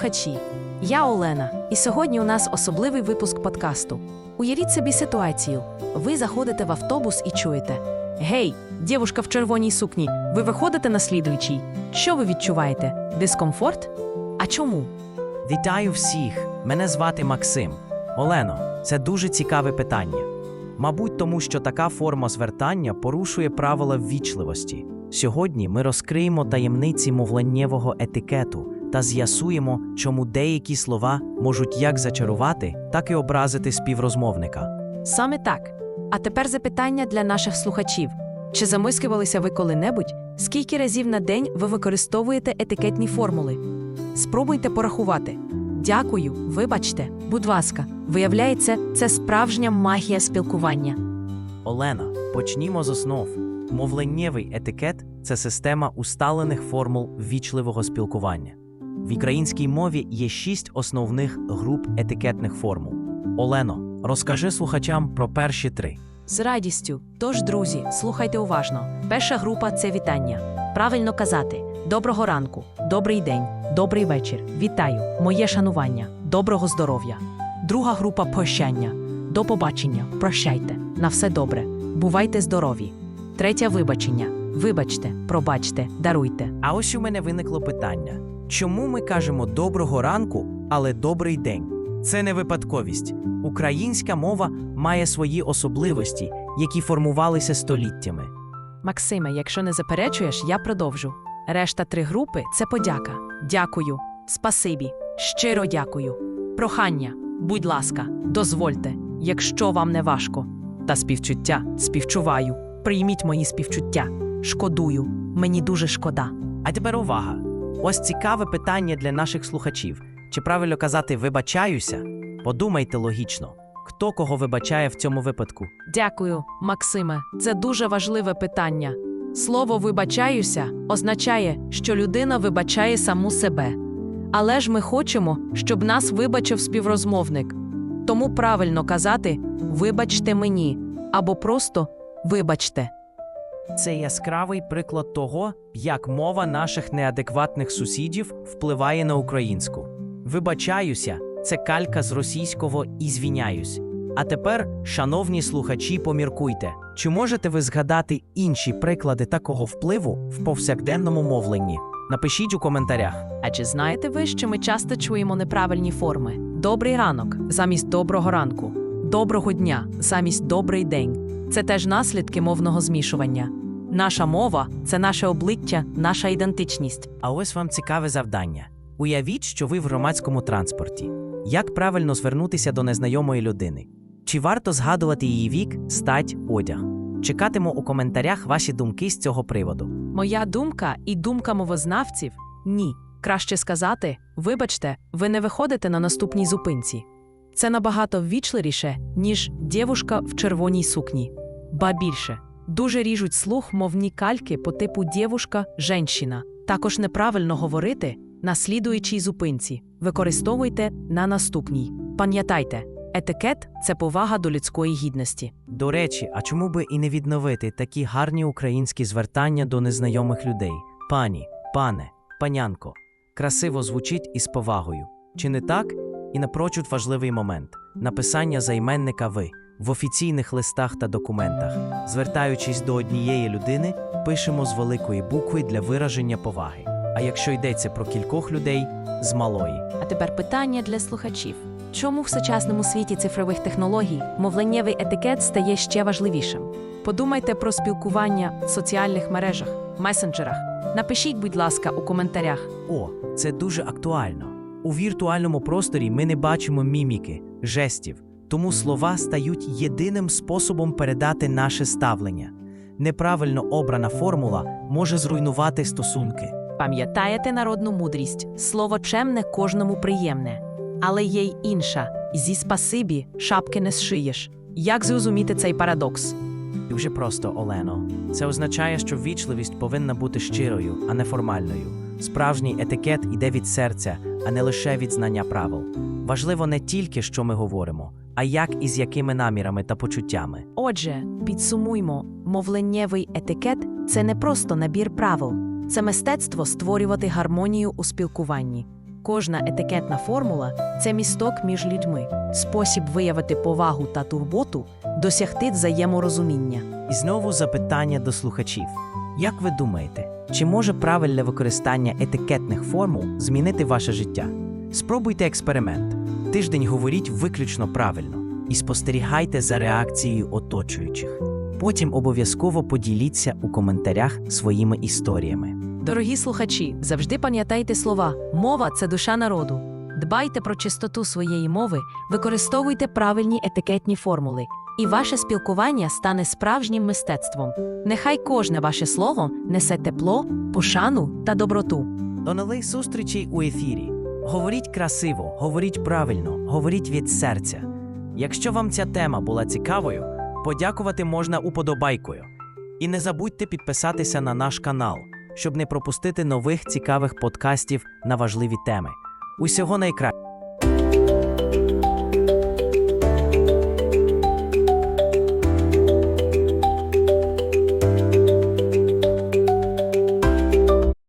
слухачі! Я Олена, і сьогодні у нас особливий випуск подкасту. Уявіть собі ситуацію: ви заходите в автобус і чуєте: Гей, дівушка в червоній сукні, ви виходите на слідуючий. Що ви відчуваєте? Дискомфорт? А чому? Вітаю всіх! Мене звати Максим. Олено, це дуже цікаве питання. Мабуть, тому що така форма звертання порушує правила ввічливості. Сьогодні ми розкриємо таємниці мовленнєвого етикету та з'ясуємо, чому деякі слова можуть як зачарувати, так і образити співрозмовника. Саме так. А тепер запитання для наших слухачів: чи замислювалися ви коли-небудь, скільки разів на день ви використовуєте етикетні формули? Спробуйте порахувати. Дякую, вибачте, будь ласка, виявляється, це справжня магія спілкування. Олена, почнімо з основ. Мовленнєвий етикет це система усталених формул ввічливого спілкування. В українській мові є шість основних груп етикетних формул. Олено, розкажи слухачам про перші три. З радістю. Тож, друзі, слухайте уважно. Перша група це вітання. Правильно казати: доброго ранку, добрий день, добрий вечір. Вітаю, моє шанування, доброго здоров'я. Друга група прощання. До побачення, прощайте, на все добре. Бувайте здорові. Третя вибачення. Вибачте, пробачте, даруйте. А ось у мене виникло питання: чому ми кажемо доброго ранку, але добрий день? Це не випадковість. Українська мова має свої особливості, які формувалися століттями. Максиме, якщо не заперечуєш, я продовжу. Решта три групи це подяка. Дякую, спасибі, щиро дякую. Прохання, будь ласка, дозвольте, якщо вам не важко. Та співчуття, співчуваю. Прийміть мої співчуття. Шкодую, мені дуже шкода. А тепер увага! Ось цікаве питання для наших слухачів: чи правильно казати вибачаюся? Подумайте логічно, хто кого вибачає в цьому випадку. Дякую, Максиме. Це дуже важливе питання. Слово вибачаюся означає, що людина вибачає саму себе. Але ж ми хочемо, щоб нас вибачив співрозмовник. Тому правильно казати вибачте мені або просто вибачте. Це яскравий приклад того, як мова наших неадекватних сусідів впливає на українську. Вибачаюся, це калька з російського і звіняюсь. А тепер, шановні слухачі, поміркуйте, чи можете ви згадати інші приклади такого впливу в повсякденному мовленні? Напишіть у коментарях. А чи знаєте ви, що ми часто чуємо неправильні форми? Добрий ранок замість доброго ранку, доброго дня замість добрий день. Це теж наслідки мовного змішування. Наша мова це наше обличчя, наша ідентичність. А ось вам цікаве завдання. Уявіть, що ви в громадському транспорті. Як правильно звернутися до незнайомої людини? Чи варто згадувати її вік, стать, одяг? Чекатиму у коментарях ваші думки з цього приводу. Моя думка і думка мовознавців ні. Краще сказати, вибачте, ви не виходите на наступній зупинці. Це набагато ввічливіше, ніж дівушка в червоній сукні. Ба більше, дуже ріжуть слух мовні кальки по типу дівушка, женщина. Також неправильно говорити на слідуючій зупинці. Використовуйте на наступній. Пам'ятайте, етикет це повага до людської гідності. До речі, а чому би і не відновити такі гарні українські звертання до незнайомих людей? Пані, пане, панянко. Красиво звучить із повагою. Чи не так? І напрочуд важливий момент написання займенника ви в офіційних листах та документах. Звертаючись до однієї людини, пишемо з великої букви для вираження поваги. А якщо йдеться про кількох людей з малої. А тепер питання для слухачів: чому в сучасному світі цифрових технологій мовленнєвий етикет стає ще важливішим? Подумайте про спілкування в соціальних мережах, месенджерах. Напишіть, будь ласка, у коментарях. О, це дуже актуально. У віртуальному просторі ми не бачимо міміки, жестів, тому слова стають єдиним способом передати наше ставлення. Неправильно обрана формула може зруйнувати стосунки. Пам'ятаєте народну мудрість? Слово чемне кожному приємне. Але є й інша: зі спасибі шапки не зшиєш. Як зрозуміти цей парадокс? Дуже просто, Олено. Це означає, що ввічливість повинна бути щирою, а не формальною. Справжній етикет іде від серця, а не лише від знання правил. Важливо не тільки, що ми говоримо, а як і з якими намірами та почуттями. Отже, підсумуймо, мовленнєвий етикет це не просто набір правил, це мистецтво створювати гармонію у спілкуванні. Кожна етикетна формула це місток між людьми, спосіб виявити повагу та турботу, досягти взаєморозуміння. І знову запитання до слухачів. Як ви думаєте, чи може правильне використання етикетних формул змінити ваше життя? Спробуйте експеримент. Тиждень говоріть виключно правильно і спостерігайте за реакцією оточуючих. Потім обов'язково поділіться у коментарях своїми історіями. Дорогі слухачі, завжди пам'ятайте слова: мова це душа народу. Дбайте про чистоту своєї мови, використовуйте правильні етикетні формули, і ваше спілкування стане справжнім мистецтвом. Нехай кожне ваше слово несе тепло, пошану та доброту. До нових зустрічей у ефірі. Говоріть красиво, говоріть правильно, говоріть від серця. Якщо вам ця тема була цікавою, подякувати можна уподобайкою. І не забудьте підписатися на наш канал, щоб не пропустити нових цікавих подкастів на важливі теми. Усього найкращого!